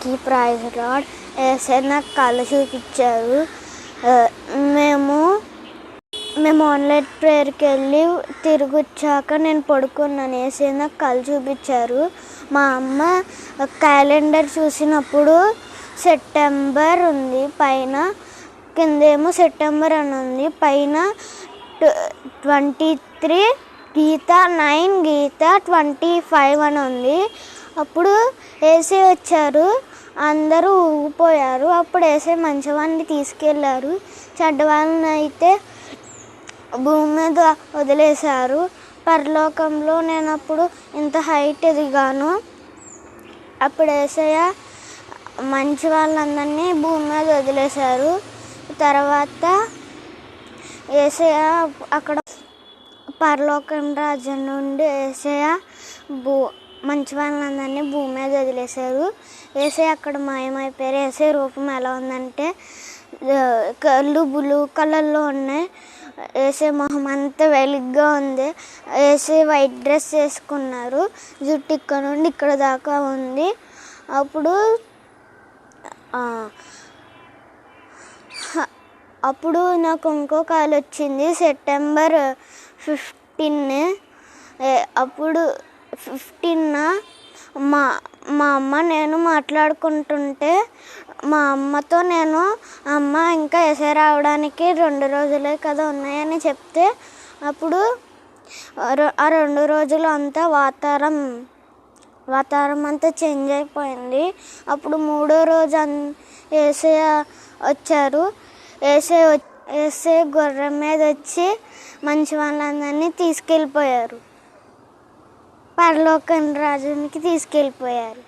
అందరికీ praise lord ఏసే నాకు కళ్ళు చూపించారు. మేము మేము ఆన్లైన్ ప్రేయర్కి వెళ్ళి తిరిగి వచ్చాక నేను పడుకున్నాను. వేసి నాకు కళ్ళు చూపించారు. మా అమ్మ క్యాలెండర్ చూసినప్పుడు సెప్టెంబర్ ఉంది. పైన కిందేమో సెప్టెంబర్ అని ఉంది. పైన ట్వంటీ త్రీ గీత నైన్ గీత ట్వంటీ ఫైవ్ అని ఉంది. అప్పుడు ఏసీ వచ్చారు. అందరూ ఊగిపోయారు. అప్పుడు వేసే మంచివాడిని తీసుకెళ్ళారు చెడ్డవాళ్ళని అయితే భూమి మీద వదిలేశారు. పరలోకంలో నేను అప్పుడు ఇంత హైట్ ఎదిగాను. అప్పుడు ఏసయ్య మంచి వాళ్ళందరినీ భూమి మీద వదిలేశారు. తర్వాత ఏసయ్య అక్కడ పరలోకం రాజ్యం నుండి ఏసయ్య భూ మంచి వాళ్ళందరినీ భూమి మీద వదిలేశారు. ఏసయ్య అక్కడ మాయమైపోయారు. ఏసయ్య రూపం ఎలా ఉందంటే కళ్ళు బ్లూ కలర్లో ఉన్నాయి. వేసే మొహం అంతా వెలుగ్గా ఉంది. వేసే వైట్ డ్రెస్ వేసుకున్నారు. జుట్టు ఇక్కడ నుండి ఇక్కడ దాకా ఉంది. అప్పుడు అప్పుడు నాకు ఇంకో కాల్ వచ్చింది. September fifteen. అప్పుడు ఫిఫ్టీన్ మా మా అమ్మ నేను మాట్లాడుకుంటుంటే మా అమ్మతో నేను అమ్మ ఇంకా ఎసే రావడానికి రెండు రోజులే కదా ఉన్నాయని చెప్తే అప్పుడు ఆ రెండు రోజులు అంతా వాతావరణం వాతావరణం అంతా చేంజ్ అయిపోయింది. అప్పుడు మూడో రోజు అన్ ఏసే వచ్చారు. ఏసే ఏసే గొర్రె మీద వచ్చి మంచి వాళ్ళందరినీ తీసుకెళ్ళిపోయారు. పరలోకం రాజునికి తీసుకెళ్ళిపోయారు.